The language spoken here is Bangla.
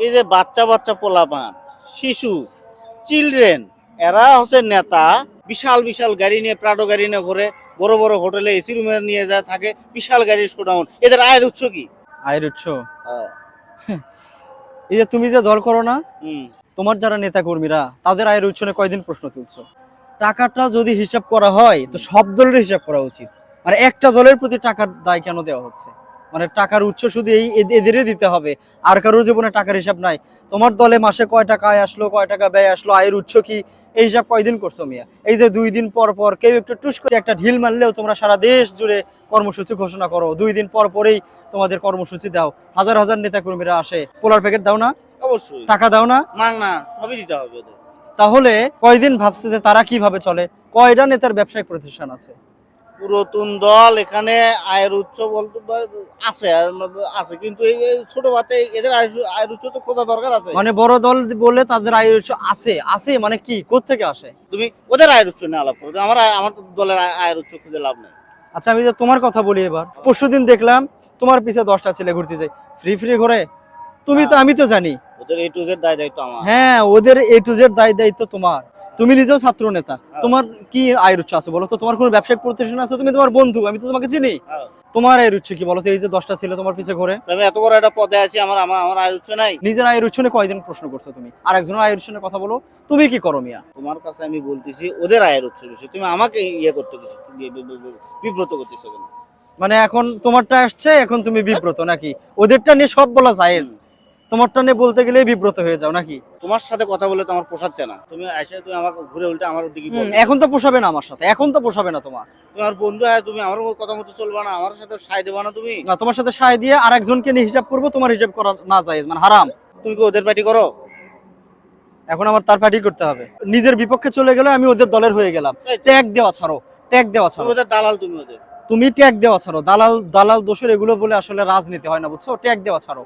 এই যে বাচ্চা বাচ্চা পোলাপান শিশু চিলড্রেন এরা হচ্ছে নেতা বিশাল বিশাল গাড়ি নিয়ে প্রাডো গাড়ি নিয়ে ঘুরে বড় বড় হোটেলে এসি রুমে নিয়ে যায় থাকে বিশাল গাড়ির শোডাউন এদের আয়ের উৎস কি? আয়ের উৎস? হ্যাঁ, এই যে তুমি যে দল করো না তোমার যারা নেতা কর্মীরা তাদের আয়ের উৎস নিয়ে কয়দিন প্রশ্ন তুলছো? টাকাটা যদি হিসাব করা হয় তো সব দলের হিসাব করা উচিত। মানে একটা দলের প্রতি টাকার দায় কেন দেওয়া হচ্ছে? মানে টাকার উৎস শুধু এই এদেরই দিতে হবে। আর কারোর জীবনে টাকার হিসাব নাই। তোমার দলে মাসে কয় টাকা আয় আসলো কয় টাকা ব্যয় আসলো আয়ের উৎস কি? এই হিসাব কয়দিন করছ মিয়া? এই যে দুই দিন পর পর কেউ একটু টুস করে একটা ঢিল মারলেও তোমরা সারা দেশ জুড়ে কর্মসূচি ঘোষণা করো। দুই দিন পর পরেই তোমাদের কর্মসূচি দাও। হাজার হাজার নেতা কর্মীরা আসে। পোলার প্যাকেট দাও না? অবশ্যই। টাকা দাও না? না সবই দিতে হবে তাহলে কয়দিন ভাবছে যে তারা কীভাবে চলে? কয়টা নেতার ব্যবসায়িক প্রতিষ্ঠান আছে? পুরাতন দল এখানে আয়ের উৎস বলতে পারে আছে আছে। কিন্তু এই ছোট বাচ্চা এদের আয়ের উৎস- তো খোঁজা দরকার আছে। মানে বড় দল বলে তাদের আয় উৎস আছে। আছে মানে কি? থেকে আসে? তুমি ওদের আয়ের উৎস নিয়ে আলাপ করো। আমার আমার দলের আয়ের উৎস খুঁজে লাভ নেই। আচ্ছা আমি যে তোমার কথা বলি এবার। পরশুদিন দেখলাম তোমার পিছে দশটা ছেলে ঘুরতে যায়। ফ্রি ফ্রি ঘুরে? তুমি তো আমি তো জানি। ওদের এ টু জেড দায় দায়িত্ব আমার। হ্যাঁ ওদের এ টু জেড দায় দায়িত্ব তোমার। তুমি নিজেও ছাত্র নেতা। তোমার কি আয়ের উৎস আছে বলো তো? তোমার কোনো ব্যবসায়িক প্রতিষ্ঠান আছে? তুমি তোমার বন্ধু আমি তো তোমাকে চিনি। হ্যাঁ। তোমার আয়ের উৎস কি বলো তো? এই যে দশটা ছেলে তোমার পিছে ঘুরে। আমি এত বড় একটা পদে আছি আমার আমার আমার আয়ের উৎস নাই? নিজের আয়ের উৎস নিয়ে কয়দিন প্রশ্ন করছ তুমি? আর একজনের আয়ের উৎস নিয়ে কথা বলো। তুমি কি করো মিয়া? তোমার কাছে আমি বলতেছি ওদের আয়ের উৎস বিষয় তুমি আমাকে ইয়ে করতে কিছু বিব্রত করতেছো কেন? মানে এখন তোমারটা আসছে এখন তুমি বিব্রত নাকি? ওদেরটা নিয়ে সব বলা জায়েজ। তোমারটা নিয়ে বলতে গেলে বিব্রত হয়ে যাও নাকি? তোমার সাথে কথা বলে তো আমার পোষাচ্ছে না। তুমি এসে তুমি আমাকে ঘুরে উল্টে আমার দিকে এখন তো পোষাবে না আমার সাথে এখন তো পোষাবে না তোমার। তোমার বন্ধু হয় তুমি আমার কথা মতো চলবা না আমার সাথে সাই দেবা না তুমি। না তোমার সাথে সায় দিয়ে আর একজনকে নিয়ে হিসাব করব তোমার হিসাব করা না জায়েজ মানে হারাম। তুমি কি ওদের পার্টি করো? এখন আমার তার পার্টি করতে হবে। নিজের বিপক্ষে চলে গেলে আমি ওদের দলের হয়ে গেলাম। ট্যাগ দেওয়া ছাড়ো ট্যাগ দেওয়া ছাড়ো। ওদের দালাল তুমি ওদের। তুমি ট্যাগ দেওয়া ছাড়ো দালাল দালাল দোষের এগুলো বলে আসলে রাজনীতি হয় না বুঝছ? ট্যাগ দেওয়া ছাড়ো।